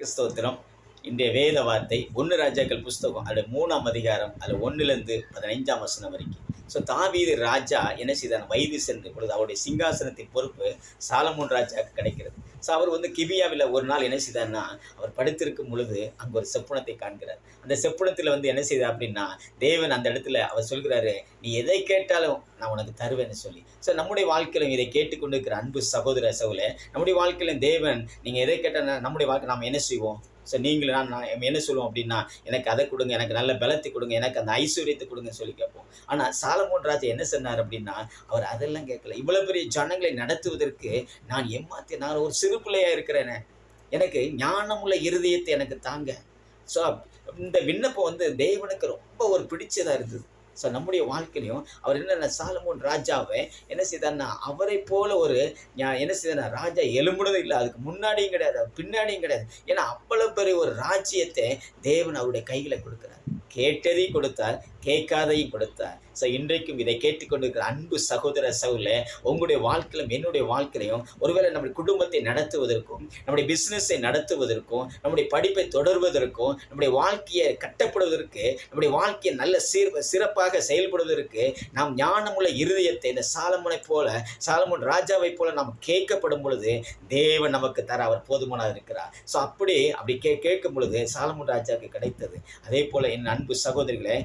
கர்த்தருக்கு இன்றைய வேத வார்த்தை ஒன்று ராஜாக்கள் புஸ்தகம் அதில் மூணாம் அதிகாரம் அதில் ஒன்றுலேருந்து பதினைஞ்சாம் வசனம் வரைக்கும். ஸோ தாவீது ராஜா என்ன செய்தார்? வயது சென்று பொழுது அவருடைய சிங்காசனத்தின் பொறுப்பு சாலமோன் ராஜாவுக்கு கிடைக்கிறது. ஸோ அவர் வந்து கிபியாவில் ஒரு நாள் என்ன செய்தார்னா அவர் படுத்திருக்கும் பொழுது அங்கே ஒரு செப்புணத்தை காண்கிறார். அந்த செப்புணத்தில் வந்து என்ன செய்தார் அப்படின்னா தேவன் அந்த இடத்துல அவர் சொல்கிறாரு நீ எதை கேட்டாலும் நான் உனக்கு தருவேன்னு சொல்லி. ஸோ நம்முடைய வாழ்க்கையிலும் இதை கேட்டுக்கொண்டு இருக்கிற அன்பு சகோதர சகோல நம்முடைய வாழ்க்கையிலும் தேவன் நீங்கள் எதை கேட்டால் நம்முடைய வாழ்க்கை நாம் என்ன செய்வோம்? ஸோ நீங்களும் நான் நான் என்ன சொல்லுவோம் அப்படின்னா எனக்கு அதை கொடுங்க எனக்கு நல்ல பலத்தை கொடுங்க எனக்கு அந்த ஐஸ்வர்யத்தை கொடுங்கன்னு சொல்லி கேட்போம். ஆனால் சாலமோன் ராஜா என்ன சொன்னார் அப்படின்னா அவர் அதெல்லாம் கேட்கல. இவ்வளோ பெரிய ஜனங்களை நடத்துவதற்கு நான் ஏமாத்தி நான் ஒரு சிறு பிள்ளையாக இருக்கிறேனே. எனக்கு ஞானமுள்ள இருதயத்தை எனக்கு தாங்க. ஸோ இந்த விண்ணப்பம் வந்து தேவனுக்கு ரொம்ப ஒரு பிடிச்சதாக இருந்தது. ஸோ நம்முடைய வாழ்க்கையிலையும் அவர் என்னென்ன சாலமோன் ராஜாவை என்ன செய்தார்னா அவரை போல ஒரு என்ன செய்தார் ராஜா எலும்புனதும் இல்லை. அதுக்கு முன்னாடியும் கிடையாது பின்னாடியும் கிடையாது. ஏன்னா அவ்வளவு பெரிய ஒரு ராஜ்யத்தை தேவன் அவருடைய கையில் கொடுக்குறார். கேட்டதையும் கொடுத்தார் கேட்காதையும் கொடுத்தார். ஸோ இன்றைக்கும் இதை கேட்டுக்கொண்டிருக்கிற அன்பு சகோதர சகோல உங்களுடைய வாழ்க்கையிலும் என்னுடைய வாழ்க்கையிலையும் ஒருவேளை நம்முடைய குடும்பத்தை நடத்துவதற்கும் நம்முடைய பிஸ்னஸை நடத்துவதற்கும் நம்முடைய படிப்பை தொடர்வதற்கும் நம்முடைய வாழ்க்கையை கட்டப்படுவதற்கு நம்முடைய வாழ்க்கையை நல்ல சீர் சிறப்பாக செயல்படுவதற்கு நாம் ஞானமுள்ள இருதயத்தை இந்த சாலமுனை போல சாலமுன் ராஜாவை போல நாம் கேட்கப்படும் பொழுது தேவன் நமக்கு தர அவர் போதுமானதாக இருக்கிறார். ஸோ அப்படி அப்படி கே கேட்கும் பொழுது சாலமுன் ராஜாவுக்கு கிடைத்தது. அதே போல என் அன்பு சகோதரிகளே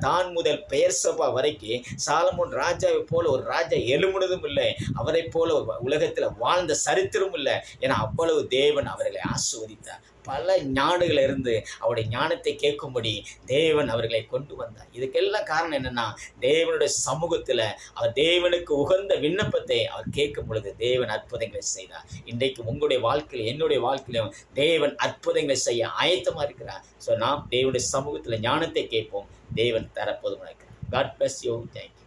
தான் முதல் பெயர் சபா வரைக்கும் சாலமோன் ராஜாவை போல ஒரு ராஜா எழுமுனதும் இல்லை அவரை போல ஒரு உலகத்தில் வாழ்ந்த சரித்திரமும் இல்லை ஏன்னா அவ்வளவு தேவன் அவர்களை ஆஸ்வதித்தார் பல ஞானிகள் இருந்து அவருடைய ஞானத்தை கேட்கும்படி தேவன் அவர்களை கொண்டு வந்தார். இதுக்கெல்லாம் காரணம் என்னென்னா தேவனுடைய சமூகத்தில் அவர் தேவனுக்கு உகந்த விண்ணப்பத்தை அவர் கேட்கும் பொழுது தேவன் அற்புதங்களை செய்தார். இன்றைக்கு உங்களுடைய வாழ்க்கையில் என்னுடைய வாழ்க்கையிலும் தேவன் அற்புதங்களை செய்ய ஆயத்தமாக இருக்கிறார். ஸோ நாம் தேவனுடைய சமூகத்தில் ஞானத்தை கேட்போம். தேவன் தரப்போதும் இருக்கிறார். God bless you thank you